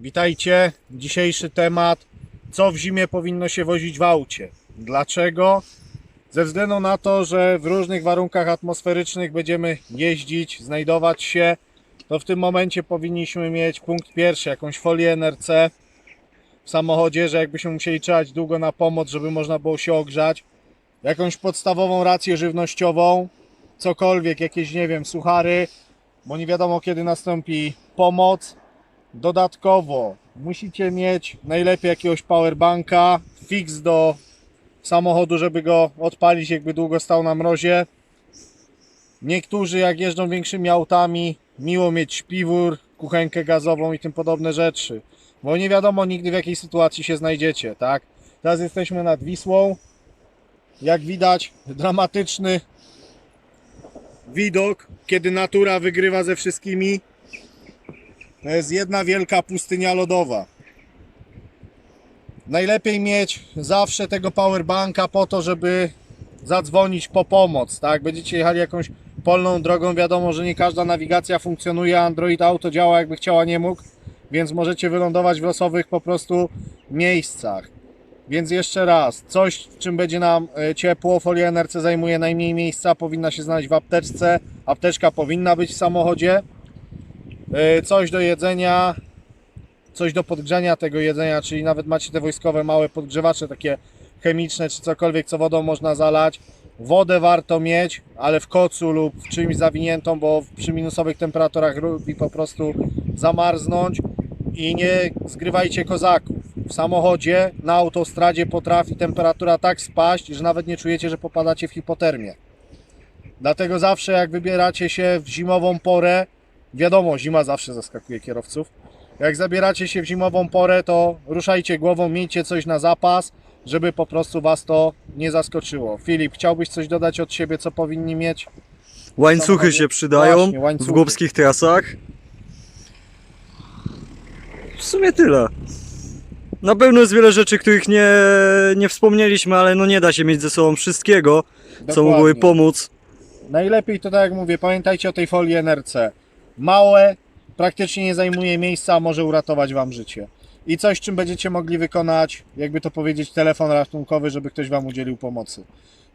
Witajcie. Dzisiejszy temat: co w zimie powinno się wozić w aucie? Dlaczego? Ze względu na to, że w różnych warunkach atmosferycznych będziemy jeździć, znajdować się, to w tym momencie powinniśmy mieć punkt pierwszy, jakąś folię NRC w samochodzie, że jakbyśmy musieli czekać długo na pomoc, żeby można było się ogrzać, jakąś podstawową rację żywnościową, cokolwiek, jakieś, nie wiem, suchary, bo nie wiadomo kiedy nastąpi pomoc. Dodatkowo musicie mieć najlepiej jakiegoś powerbanka, fix do samochodu, żeby go odpalić, jakby długo stał na mrozie. Niektórzy, jak jeżdżą większymi autami, miło mieć śpiwór, kuchenkę gazową i tym podobne rzeczy, bo nie wiadomo nigdy w jakiej sytuacji się znajdziecie, tak? Teraz jesteśmy nad Wisłą. Jak widać, dramatyczny widok, kiedy natura wygrywa ze wszystkimi. To jest jedna wielka pustynia lodowa. Najlepiej mieć zawsze tego powerbanka po to, żeby zadzwonić po pomoc, tak? Będziecie jechali jakąś polną drogą, wiadomo, że nie każda nawigacja funkcjonuje, Android Auto działa jakby chciała, nie mógł, więc możecie wylądować w losowych po prostu miejscach. Więc jeszcze raz, coś czym będzie nam e, ciepło, folia NRC zajmuje najmniej miejsca, powinna się znaleźć w apteczce, apteczka powinna być w samochodzie. E, Coś do jedzenia, coś do podgrzania tego jedzenia, czyli nawet macie te wojskowe małe podgrzewacze takie chemiczne czy cokolwiek, co wodą można zalać. Wodę warto mieć, ale w kocu lub w czymś zawiniętą, bo przy minusowych temperaturach lubi po prostu zamarznąć i nie zgrywajcie kozaków. W samochodzie na autostradzie potrafi temperatura tak spaść, że nawet nie czujecie, że popadacie w hipotermię. Dlatego zawsze jak wybieracie się w zimową porę, wiadomo, zima zawsze zaskakuje kierowców. Jak zabieracie się w zimową porę, to ruszajcie głową, miejcie coś na zapas, żeby po prostu Was to nie zaskoczyło. Filip, chciałbyś coś dodać od siebie, co powinni mieć? Łańcuchy się przydają Właśnie, w łańcuchy. górskich trasach. W sumie tyle. Na pewno jest wiele rzeczy, których nie, nie wspomnieliśmy, ale no nie da się mieć ze sobą wszystkiego, co mogłoby pomóc. Najlepiej to tak jak mówię, pamiętajcie o tej folii NRC. Małe, praktycznie nie zajmuje miejsca, a może uratować Wam życie. I coś, czym będziecie mogli wykonać, jakby to powiedzieć, telefon ratunkowy, żeby ktoś Wam udzielił pomocy.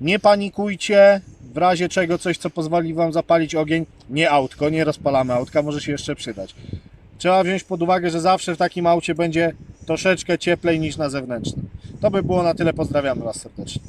Nie panikujcie, w razie czego coś, co pozwoli Wam zapalić ogień, nie autko, nie rozpalamy autka, może się jeszcze przydać. Trzeba wziąć pod uwagę, że zawsze w takim aucie będzie troszeczkę cieplej niż na zewnętrznym. To by było na tyle, pozdrawiam Was serdecznie.